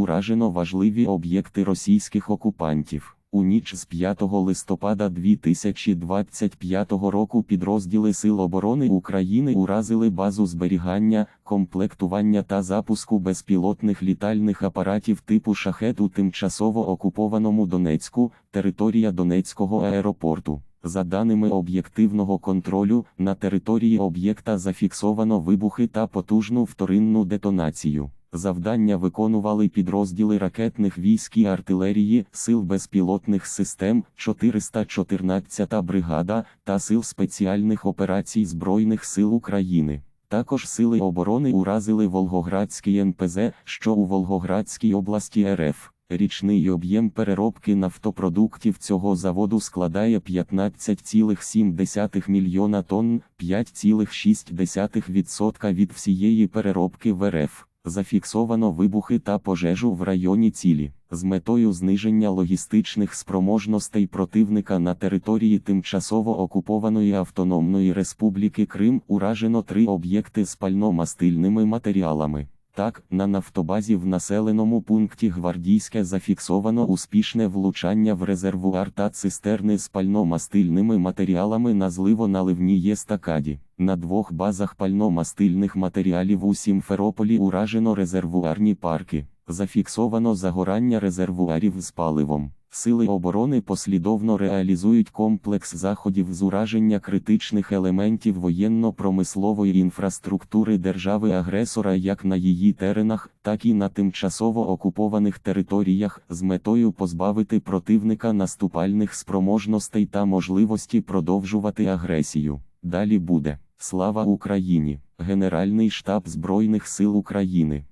Уражено важливі об'єкти російських окупантів. У ніч з 5 листопада 2025 року підрозділи Сил оборони України уразили базу зберігання, комплектування та запуску безпілотних літальних апаратів типу шахет у тимчасово окупованому Донецьку, територія Донецького аеропорту. За даними об'єктивного контролю, на території об'єкта зафіксовано вибухи та потужну вторинну детонацію. Завдання виконували підрозділи ракетних військ і артилерії, сил безпілотних систем, 414-та бригада та сил спеціальних операцій Збройних сил України. Також сили оборони уразили Волгоградський НПЗ, що у Волгоградській області РФ. Річний об'єм переробки нафтопродуктів цього заводу складає 15,7 мільйона тонн, 5,6% від всієї переробки в РФ. Зафіксовано вибухи та пожежу в районі цілі з метою зниження логістичних спроможностей противника на території тимчасово окупованої Автономної Республіки Крим уражено три об'єкти з пальномастильними матеріалами. Так, на нафтобазі в населеному пункті Гвардійське зафіксовано успішне влучання в резервуар та цистерни з пально-мастильними матеріалами на зливо-наливній єстакаді. На двох базах пально-мастильних матеріалів у Сімферополі уражено резервуарні парки. Зафіксовано загорання резервуарів з паливом. Сили оборони послідовно реалізують комплекс заходів з ураження критичних елементів воєнно-промислової інфраструктури держави-агресора як на її теренах, так і на тимчасово окупованих територіях з метою позбавити противника наступальних спроможностей та можливості продовжувати агресію. Далі буде Слава Україні! Генеральний штаб Збройних сил України.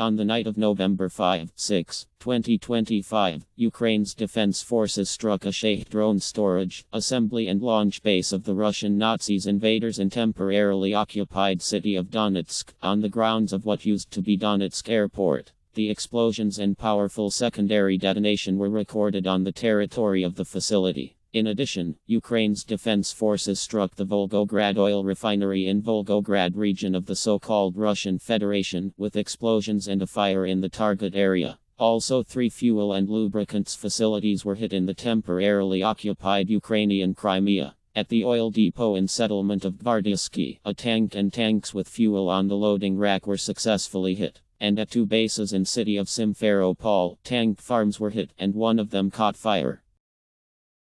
On the night of November 5, 6, 2025, Ukraine's defense forces struck a Shahed drone storage, assembly and launch base of the Russian Nazis invaders in temporarily occupied city of Donetsk, on the grounds of what used to be Donetsk Airport. The explosions and powerful secondary detonation were recorded on the territory of the facility. In addition, Ukraine's defense forces struck the Volgograd oil refinery in Volgograd region of the so-called Russian Federation with explosions and a fire in the target area. Also three fuel and lubricants facilities were hit in the temporarily occupied Ukrainian Crimea. At the oil depot in settlement of Gvardiasky, a tank and tanks with fuel on the loading rack were successfully hit. And at two bases in city of Simferopol, tank farms were hit and one of them caught fire.